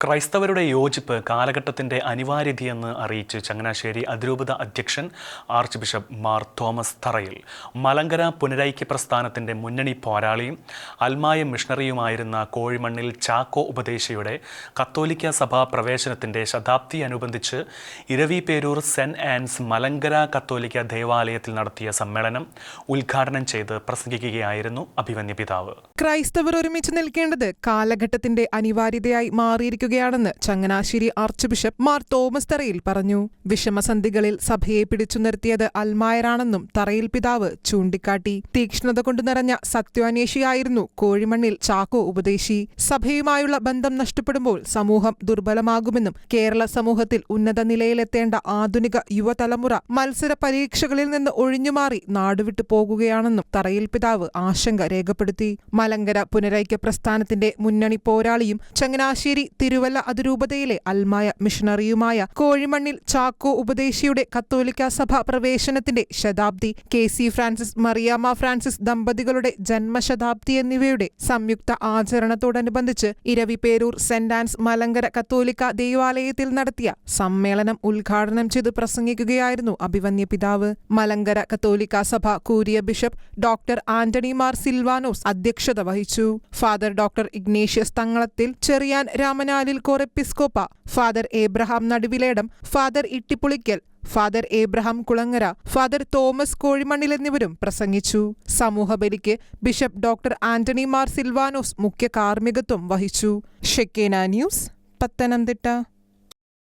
ക്രൈസ്തവരുടെ യോജിപ്പ് കാലഘട്ടത്തിന്റെ അനിവാര്യതയെന്ന് അറിയിച്ച് ചങ്ങനാശ്ശേരി അതിരൂപത അധ്യക്ഷൻ ആർച്ച് ബിഷപ്പ് മാർ തോമസ് തറയിൽ മലങ്കര പുനരൈക്യ പ്രസ്ഥാനത്തിന്റെ മുന്നണി പോരാളിയും അൽമായ മിഷണറിയുമായിരുന്ന കോഴിമണ്ണിൽ ചാക്കോ ഉപദേശിയുടെ കത്തോലിക്ക സഭാ പ്രവേശനത്തിന്റെ ശതാബ്ദി അനുബന്ധിച്ച് ഇരവിപേരൂർ സെന്റ് ആൻസ് മലങ്കര കത്തോലിക്ക ദേവാലയത്തിൽ നടത്തിയ സമ്മേളനം ഉദ്ഘാടനം ചെയ്ത് പ്രസംഗിക്കുകയായിരുന്നു അഭിമന്യ പിതാവ്. ക്രൈസ്തവർ ഒരുമിച്ച് നിൽക്കേണ്ടത് കാലഘട്ടത്തിന്റെ അനിവാര്യതയായി മാറിയിരിക്കുകയാണെന്ന് Changanassery archbishop Mar Thomas Tharayil പറഞ്ഞു. വിഷമസന്ധികളിൽ സഭയെ പിടിച്ചു നിർത്തിയത് അൽമായരാണെന്നും തറയിൽ പിതാവ് ചൂണ്ടിക്കാട്ടി. തീക്ഷ്ണത കൊണ്ടു നിറഞ്ഞ സത്യാന്വേഷിയായിരുന്നു കോഴിമണ്ണിൽ ചാക്കോ ഉപദേശി. സഭയുമായുള്ള ബന്ധം നഷ്ടപ്പെടുമ്പോൾ സമൂഹം ദുർബലമാകുമെന്നും കേരള സമൂഹത്തിൽ ഉന്നത നിലയിലെത്തേണ്ട ആധുനിക യുവതലമുറ മത്സര പരീക്ഷകളിൽ നിന്ന് ഒഴിഞ്ഞുമാറി നാടുവിട്ടു പോകുകയാണെന്നും തറയിൽ പിതാവ് ആശങ്ക രേഖപ്പെടുത്തി. മലങ്കര പുനരൈക്യ പ്രസ്ഥാനത്തിന്റെ മുന്നണി പോരാളിയും ചങ്ങനാശ്ശേരി തിരുവല്ല അതിരൂപതയിലെ അൽമായ മിഷണറിയുമായ കോഴിമണ്ണിൽ ചാക്കോ ഉപദേശിയുടെ കത്തോലിക്ക സഭ പ്രവേശനത്തിന്റെ ശതാബ്ദി. K C Francis Mariyama Francis ദമ്പതികളുടെ ജന്മശതാബ്ദി എന്നിവയുടെ സംയുക്ത ആചരണത്തോടനുബന്ധിച്ച് ഇരവിപേരൂർ സെന്റ് ആൻസ് മലങ്കര കത്തോലിക്ക ദേവാലയത്തിൽ നടത്തിയ സമ്മേളനം ഉദ്ഘാടനം ചെയ്ത് പ്രസംഗിക്കുകയായിരുന്നു അഭിവന്യ പിതാവ്. മലങ്കര കത്തോലിക്ക സഭ curia bishop doctor Antony Mar Silvanos അധ്യക്ഷത വഹിച്ചു. Father doctor Ignatius Thangalathil Cherian Ramanalil Corepiscopa father Abraham Naduviledom father Ittipulickal father Abraham Kulangara father Thomas Kozhimannil എന്നിവരും പ്രസംഗിച്ചു. സമൂഹബലിക്ക് ബിഷപ്പ് ഡോക്ടർ ആന്റണി മാർ സിൽവാനോസ് മുഖ്യ കാർമ്മികത്വം വഹിച്ചു. Shekinah news Pathanamthitta.